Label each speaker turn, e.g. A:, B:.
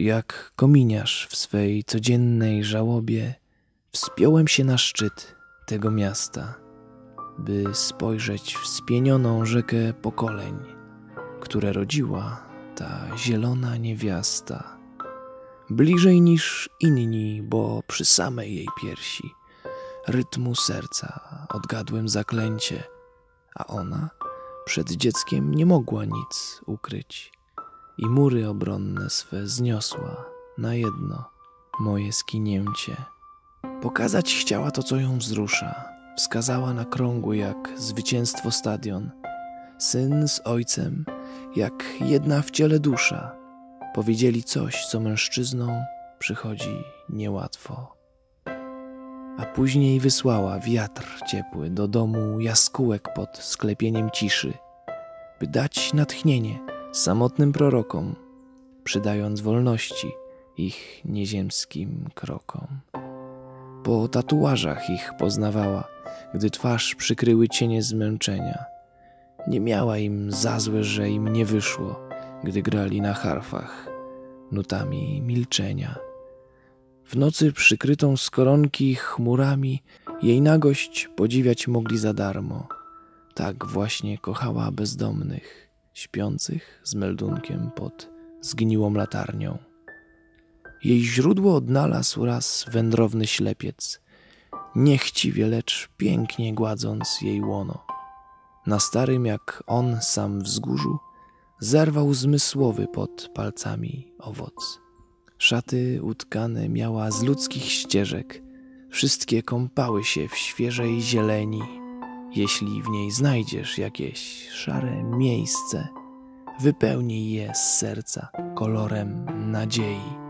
A: Jak kominiarz w swej codziennej żałobie, wspiąłem się na szczyt tego miasta, by spojrzeć w spienioną rzekę pokoleń, które rodziła ta zielona niewiasta. Bliżej niż inni, bo przy samej jej piersi rytmu serca odgadłem zaklęcie, a ona przed dzieckiem nie mogła nic ukryć i mury obronne swe zniosła na jedno moje skinięcie. Pokazać chciała to, co ją wzrusza. Wskazała na krągły jak zwycięstwo stadion. Syn z ojcem, jak jedna w ciele dusza, powiedzieli coś, co mężczyznom przychodzi niełatwo. A później wysłała wiatr ciepły do domu jaskółek pod sklepieniem ciszy, by dać natchnienie samotnym prorokom, przydając wolności ich nieziemskim krokom. Po tatuażach ich poznawała, gdy twarz przykryły cienie zmęczenia. Nie miała im za złe, że im nie wyszło, gdy grali na harfach, nutami milczenia. W nocy przykrytą z koronki chmurami jej nagość podziwiać mogli za darmo. Tak właśnie kochała bezdomnych, śpiących z meldunkiem pod zgniłą latarnią. Jej źródło odnalazł raz wędrowny ślepiec, niechciwie, lecz pięknie gładząc jej łono. Na starym jak on sam wzgórzu zerwał zmysłowy pod palcami owoc. Szaty utkane miała z ludzkich ścieżek, wszystkie kąpały się w świeżej zieleni. Jeśli w niej znajdziesz jakieś szare miejsce, wypełnij je z serca kolorem nadziei